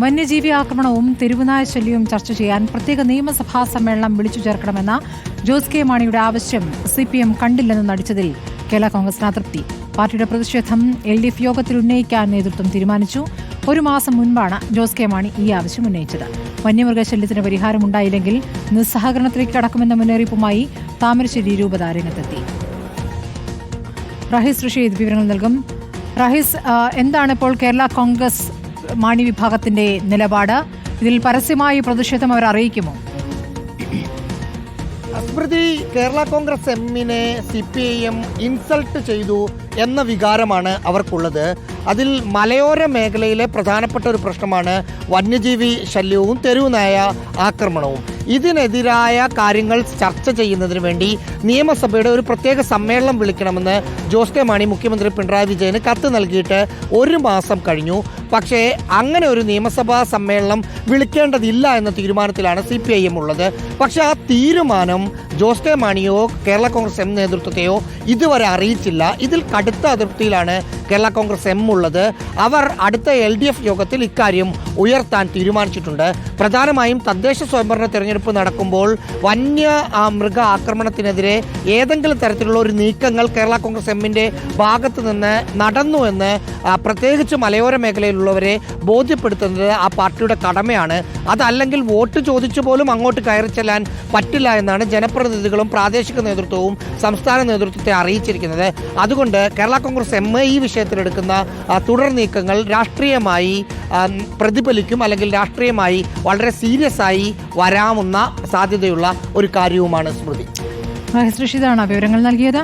വന്യജീവി ആക്രമണവും തെരുവുനായ ശല്യവും ചർച്ച ചെയ്യാൻ പ്രത്യേക നിയമസഭാ സമ്മേളനം വിളിച്ചു ചേർക്കണമെന്ന ജോസ് കെ മാണിയുടെ ആവശ്യം സി പി എം കണ്ടില്ലെന്ന് നടിച്ചതിൽ കേരള കോൺഗ്രസിന് അതൃപ്തി. പാർട്ടിയുടെ പ്രതിഷേധം എൽ ഡി എഫ് യോഗത്തിൽ ഉന്നയിക്കാൻ നേതൃത്വം തീരുമാനിച്ചു. ഒരു മാസം മുൻപാണ് ജോസ് കെ മാണി ഈ ആവശ്യം ഉന്നയിച്ചത്. വന്യമൃഗശല്യത്തിന് പരിഹാരമുണ്ടായില്ലെങ്കിൽ നിസ്സഹകരണത്തിലേക്ക് കടക്കുമെന്ന മുന്നറിയിപ്പുമായി താമരശ്ശേരി രൂപത രംഗത്തെത്തി. റഹീസ് റഷീദ് വിവരങ്ങൾ നൽകും. റഹീസ് എന്താണ് ഇപ്പോൾ കേരള കോൺഗ്രസ് മാണി വിഭാഗത്തിന്റെ നിലപാട്. ഇതിൽ പരസ്യമായി പ്രതിഷേധം അവർ അറിയിക്കുമോ? സ്മൃതി കേരള കോൺഗ്രസ് എമ്മിനെ C P I M insult ചെയ്തു എന്ന വികാരമാണ് അവർക്കുള്ളത്. അതിൽ മലയോര മേഖലയിലെ പ്രധാനപ്പെട്ട ഒരു പ്രശ്നമാണ് വന്യജീവി ശല്യവും തെരുവുനായ ആക്രമണവും. ഇതിനെതിരായ കാര്യങ്ങൾ ചർച്ച ചെയ്യുന്നതിന് വേണ്ടി നിയമസഭയുടെ ഒരു പ്രത്യേക സമ്മേളനം വിളിക്കണമെന്ന് ജോസ് കെ മാണി മുഖ്യമന്ത്രി പിണറായി വിജയന് കത്ത് നൽകിയിട്ട് ഒരു മാസം കഴിഞ്ഞു. പക്ഷേ അങ്ങനെ ഒരു നിയമസഭാ സമ്മേളനം വിളിക്കേണ്ടതില്ല എന്ന തീരുമാനത്തിലാണ് സി പി ഐ എം ഉള്ളത്. പക്ഷെ ആ തീരുമാനം ജോസ് കെ മാണിയോ കേരള കോൺഗ്രസ് എം നേതൃത്വത്തെയോ ഇതുവരെ അറിയിച്ചില്ല. ഇതിൽ കടുത്ത അതൃപ്തിയിലാണ് കേരള കോൺഗ്രസ് എം ഉള്ളത്. അവർ അടുത്ത എൽ ഡി എഫ് യോഗത്തിൽ ഇക്കാര്യം ഉയർത്താൻ തീരുമാനിച്ചിട്ടുണ്ട്. പ്രധാനമായും തദ്ദേശ സ്വയംഭരണ തെരഞ്ഞെടുപ്പ് നടക്കുമ്പോൾ വന്യ മൃഗ ആക്രമണത്തിനെതിരെ ഏതെങ്കിലും തരത്തിലുള്ള ഒരു നീക്കങ്ങൾ കേരള കോൺഗ്രസ് എമ്മിന്റെ ഭാഗത്ത് നിന്ന് നടന്നു എന്ന് പ്രത്യേകിച്ച് മലയോര മേഖലയിലുള്ളവരെ ബോധ്യപ്പെടുത്തുന്നത് ആ പാർട്ടിയുടെ കടമയാണ്. അതല്ലെങ്കിൽ വോട്ട് ചോദിച്ചു പോലും അങ്ങോട്ട് കയറി ചെല്ലാൻ പറ്റില്ല എന്നാണ് ജനപ്രതിനിധികളും പ്രാദേശിക നേതൃത്വവും സംസ്ഥാന നേതൃത്വത്തെ അറിയിച്ചിരിക്കുന്നത്. അതുകൊണ്ട് കേരള കോൺഗ്രസ് എം ഈ വിഷയത്തിലെടുക്കുന്ന തുടർ നീക്കങ്ങൾ രാഷ്ട്രീയമായി പ്രതിഫലിക്കും അല്ലെങ്കിൽ രാഷ്ട്രീയമായി വളരെ സീരിയസ് ആയി വരാവുന്ന സാധ്യതയുള്ള ഒരു കാര്യവുമാണ് സ്മൃതി. റഷീദാണ് വിവരങ്ങൾ നൽകിയത്.